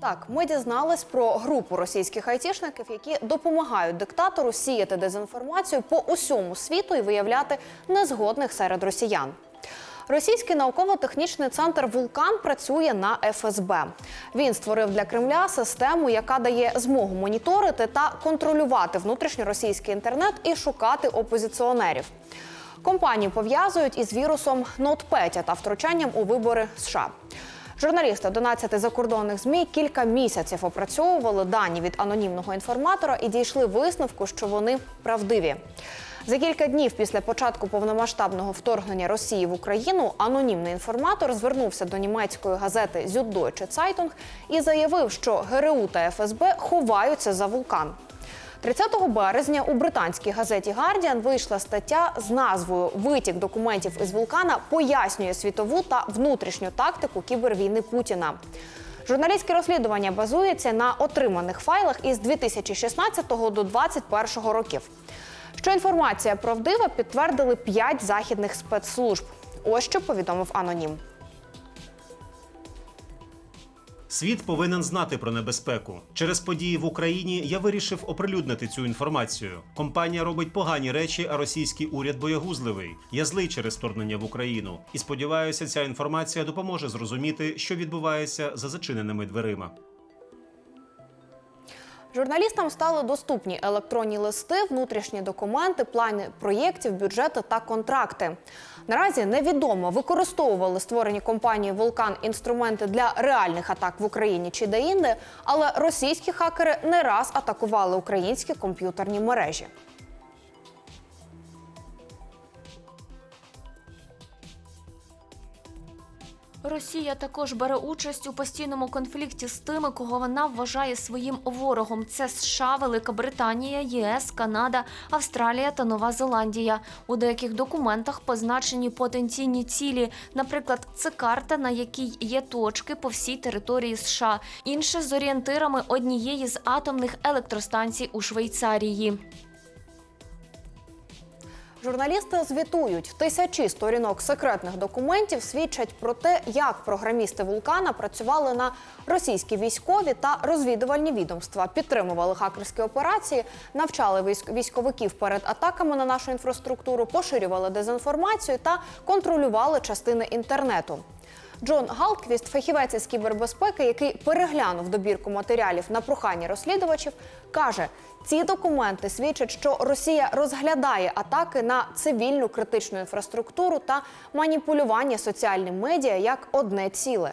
Так, ми дізнались про групу російських айтішників, які допомагають диктатору сіяти дезінформацію по усьому світу і виявляти незгодних серед росіян. Російський науково-технічний центр Вулкан працює на ФСБ. Він створив для Кремля систему, яка дає змогу моніторити та контролювати внутрішньоросійський інтернет і шукати опозиціонерів. Компанію пов'язують із вірусом NotPetya та втручанням у вибори США. Журналісти 11 закордонних змі кілька місяців опрацьовували дані від анонімного інформатора і дійшли висновку, що вони правдиві. За кілька днів після початку повномасштабного вторгнення Росії в Україну анонімний інформатор звернувся до німецької газети Süddeutsche Zeitung і заявив, що ГРУ та ФСБ ховаються за вулкан. 30 березня у британській газеті Guardian вийшла стаття з назвою Витік документів із вулкана пояснює світову та внутрішню тактику кібервійни Путіна. Журналістське розслідування базується на отриманих файлах із 2016 до 2021 років. Що інформація правдива, підтвердили п'ять західних спецслужб. Ось що повідомив анонім. Світ повинен знати про небезпеку. Через події в Україні я вирішив оприлюднити цю інформацію. Компанія робить погані речі, а російський уряд боягузливий. Я злий через вторгнення в Україну. І сподіваюся, ця інформація допоможе зрозуміти, що відбувається за зачиненими дверима. Журналістам стали доступні електронні листи, внутрішні документи, плани проєктів, бюджети та контракти. Наразі невідомо використовували створені компанії Вулкан інструменти для реальних атак в Україні чи де-інде, але російські хакери не раз атакували українські комп'ютерні мережі. Росія також бере участь у постійному конфлікті з тими, кого вона вважає своїм ворогом. Це США, Велика Британія, ЄС, Канада, Австралія та Нова Зеландія. У деяких документах позначені потенційні цілі. Наприклад, це карта, на якій є точки по всій території США. Інше з орієнтирами однієї з атомних електростанцій у Швейцарії. Журналісти звітують, тисячі сторінок секретних документів свідчать про те, як програмісти вулкана працювали на російські військові та розвідувальні відомства, підтримували хакерські операції, навчали військ- військовиків перед атаками на нашу інфраструктуру, поширювали дезінформацію та контролювали частини інтернету. Джон Галквіст, фахівець із кібербезпеки, який переглянув добірку матеріалів на прохання розслідувачів, каже: ці документи свідчать, що Росія розглядає атаки на цивільну критичну інфраструктуру та маніпулювання соціальним медіа як одне ціле.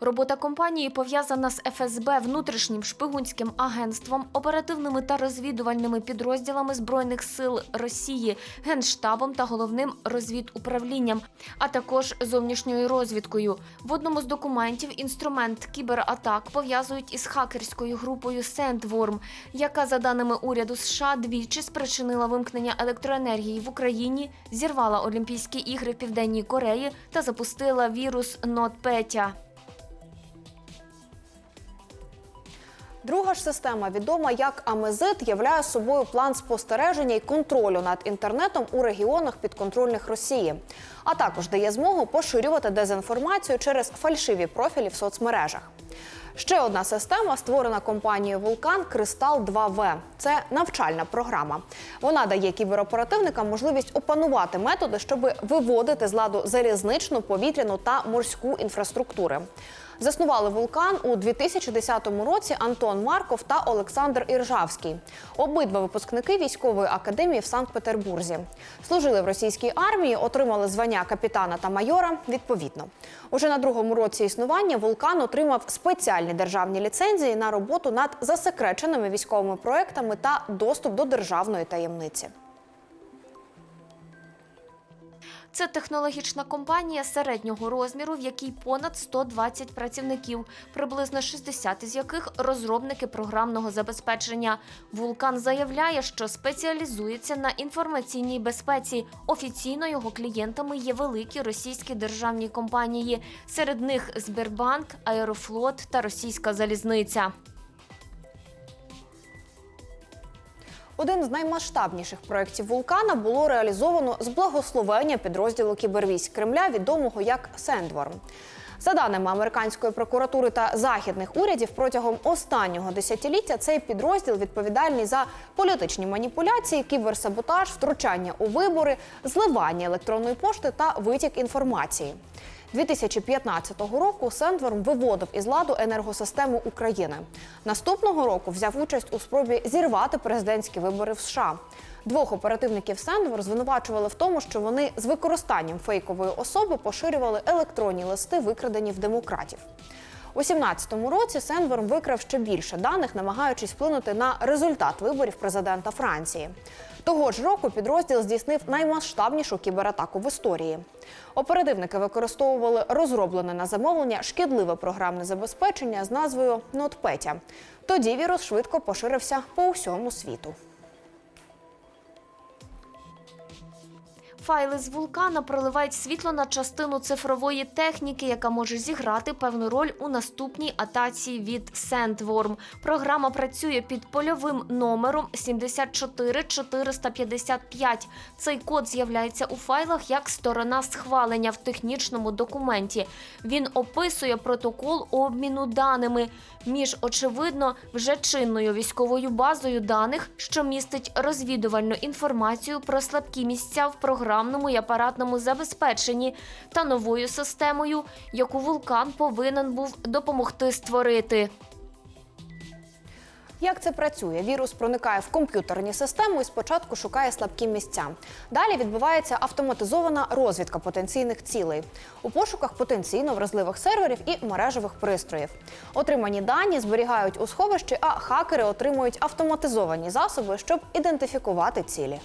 Робота компанії пов'язана з ФСБ, внутрішнім шпигунським агентством, оперативними та розвідувальними підрозділами збройних сил Росії, генштабом та головним розвідуправлінням, а також зовнішньою розвідкою. В одному з документів інструмент кібератак пов'язують із хакерською групою Sandworm, яка, за даними уряду США, двічі спричинила вимкнення електроенергії в Україні, зірвала Олімпійські ігри в Південній Кореї та запустила вірус NotPetya. Друга ж система, відома як Амезит, являє собою план спостереження і контролю над інтернетом у регіонах підконтрольних Росії, а також дає змогу поширювати дезінформацію через фальшиві профілі в соцмережах. Ще одна система, створена компанією Вулкан Кристал 2В. Це навчальна програма. Вона дає кібероперативникам можливість опанувати методи, щоб виводити з ладу залізничну, повітряну та морську інфраструктури. Заснували вулкан у 2010 році Антон Марков та Олександр Іржавський. Обидва випускники військової академії в Санкт-Петербурзі. Служили в російській армії, отримали звання капітана та майора відповідно. Уже на другому році існування вулкан отримав спеціальні державні ліцензії на роботу над засекреченими військовими проектами та доступ до державної таємниці. Це технологічна компанія середнього розміру, в якій понад 120 працівників, приблизно 60 з яких розробники програмного забезпечення. Вулкан заявляє, що спеціалізується на інформаційній безпеці. Офіційно його клієнтами є великі російські державні компанії. Серед них Сбербанк, Аерофлот та Російська залізниця. Один з наймасштабніших проєктів вулкана було реалізовано з благословення підрозділу кібервійськ Кремля, відомого як Сендворм. За даними американської прокуратури та західних урядів, протягом останнього десятиліття цей підрозділ відповідальний за політичні маніпуляції, кіберсаботаж, втручання у вибори, зливання електронної пошти та витік інформації. 2015 року Сендворм виводив із ладу енергосистему України. Наступного року взяв участь у спробі зірвати президентські вибори в США. Двох оперативників Сендвор звинувачували в тому, що вони з використанням фейкової особи поширювали електронні листи, викрадені в демократів. У 17-му році Сенворм викрав ще більше даних, намагаючись вплинути на результат виборів президента Франції. Того ж року підрозділ здійснив наймасштабнішу кібератаку в історії. Оперативники використовували розроблене на замовлення шкідливе програмне забезпечення з назвою NotPetya. Тоді вірус швидко поширився по усьому світу. Файли з вулкана проливають світло на частину цифрової техніки, яка може зіграти певну роль у наступній атаці від Sandworm. Програма працює під польовим номером 74455. Цей код з'являється у файлах як сторона схвалення в технічному документі. Він описує протокол обміну даними між очевидно вже чинною військовою базою даних, що містить розвідувальну інформацію про слабкі місця в програмному і апаратному забезпеченні та новою системою, яку вулкан повинен був допомогти створити. Як це працює? Вірус проникає в комп'ютерні системи і спочатку шукає слабкі місця. Далі відбувається автоматизована розвідка потенційних цілей у пошуках потенційно вразливих серверів і мережевих пристроїв. Отримані дані зберігають у сховищі, а хакери отримують автоматизовані засоби, щоб ідентифікувати цілі.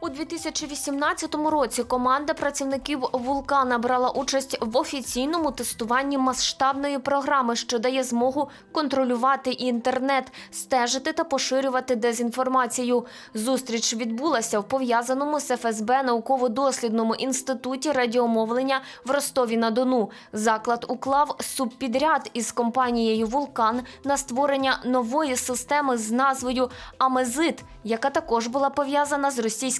У 2018 році команда працівників вулкана брала участь в офіційному тестуванні масштабної програми, що дає змогу контролювати інтернет, стежити та поширювати дезінформацію. Зустріч відбулася в пов'язаному з ФСБ науково-дослідному інституті радіомовлення в Ростові на Дону. Заклад уклав субпідряд із компанією Вулкан на створення нової системи з назвою Амезит, яка також була пов'язана з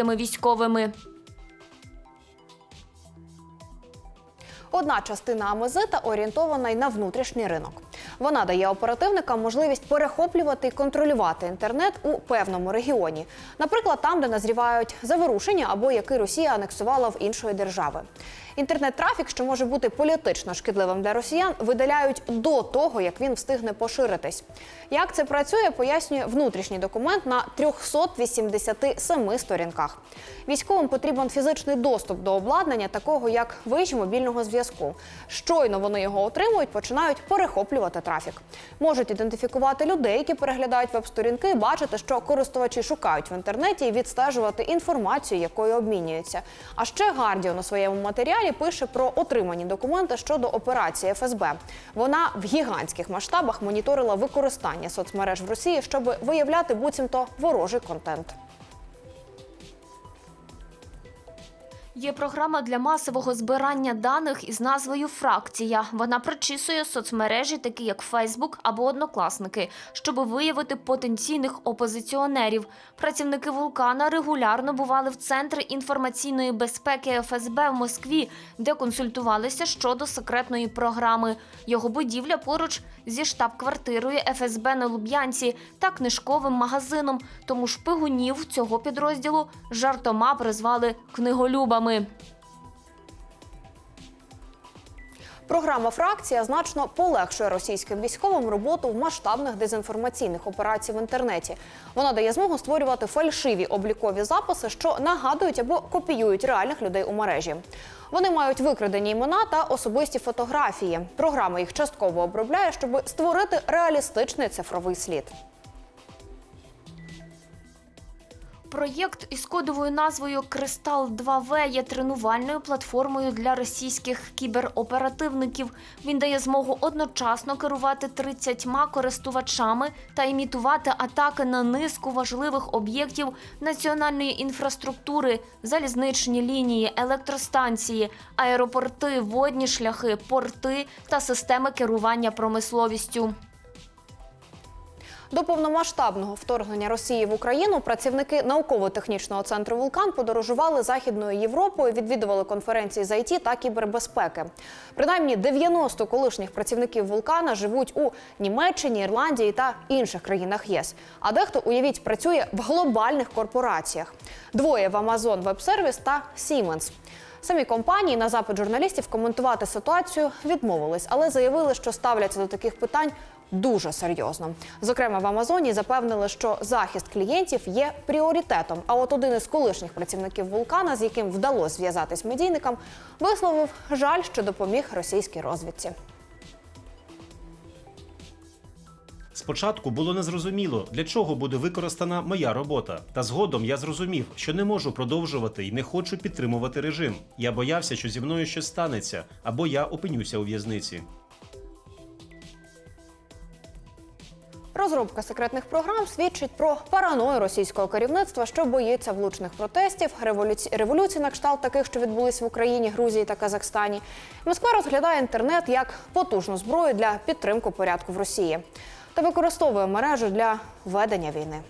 російськими військовими. Одна частина Амезита орієнтована й на внутрішній ринок. Вона дає оперативникам можливість перехоплювати і контролювати інтернет у певному регіоні, наприклад, там, де назрівають заворушення або який Росія анексувала в іншої держави. Інтернет-трафік, що може бути політично шкідливим для росіян, видаляють до того, як він встигне поширитись. Як це працює, пояснює внутрішній документ на 387 сторінках. Військовим потрібен фізичний доступ до обладнання, такого як вищ мобільного зв'язку. Щойно вони його отримують, починають перехоплювати трафік. Можуть ідентифікувати людей, які переглядають веб-сторінки, бачити, що користувачі шукають в інтернеті, і відстежувати інформацію, якою обмінюються. А ще Гардіон у своєму матеріалі пише про отримані документи щодо операції ФСБ. Вона в гігантських масштабах моніторила використання соцмереж в Росії, щоб виявляти буцімто ворожий контент. Є програма для масового збирання даних із назвою Фракція. Вона прочісує соцмережі, такі як Фейсбук або Однокласники, щоб виявити потенційних опозиціонерів. Працівники вулкана регулярно бували в центрі інформаційної безпеки ФСБ в Москві, де консультувалися щодо секретної програми. Його будівля поруч зі штаб-квартирою ФСБ на Луб'янці та книжковим магазином. Тому шпигунів цього підрозділу жартома призвали книголюбами. Програма Фракція значно полегшує російським військовим роботу в масштабних дезінформаційних операцій в інтернеті. Вона дає змогу створювати фальшиві облікові записи, що нагадують або копіюють реальних людей у мережі. Вони мають викрадені імена та особисті фотографії. Програма їх частково обробляє, щоб створити реалістичний цифровий слід. Проєкт із кодовою назвою Кристал 2В є тренувальною платформою для російських кібероперативників. Він дає змогу одночасно керувати 30 користувачами та імітувати атаки на низку важливих об'єктів національної інфраструктури, залізничні лінії, електростанції, аеропорти, водні шляхи, порти та системи керування промисловістю. До повномасштабного вторгнення Росії в Україну працівники науково-технічного центру Вулкан подорожували західною Європою, відвідували конференції з ІТ та кібербезпеки. Принаймні 90 колишніх працівників вулкана живуть у Німеччині, Ірландії та інших країнах ЄС. А дехто, уявіть, працює в глобальних корпораціях. Двоє в Amazon Web Service та Siemens. Самі компанії на запит журналістів коментувати ситуацію відмовились, але заявили, що ставляться до таких питань дуже серйозно. Зокрема, в Амазоні запевнили, що захист клієнтів є пріоритетом. А от один із колишніх працівників вулкана, з яким вдалося зв'язатись медійникам, висловив жаль, що допоміг російській розвідці. Спочатку було незрозуміло, для чого буде використана моя робота. Та згодом я зрозумів, що не можу продовжувати і не хочу підтримувати режим. Я боявся, що зі мною щось станеться, або я опинюся у в'язниці. Розробка секретних програм свідчить про параною російського керівництва, що боїться влучних протестів, революцій, революцій на кшталт таких, що відбулись в Україні, Грузії та Казахстані. Москва розглядає інтернет як потужну зброю для підтримки порядку в Росії та використовує мережу для ведення війни.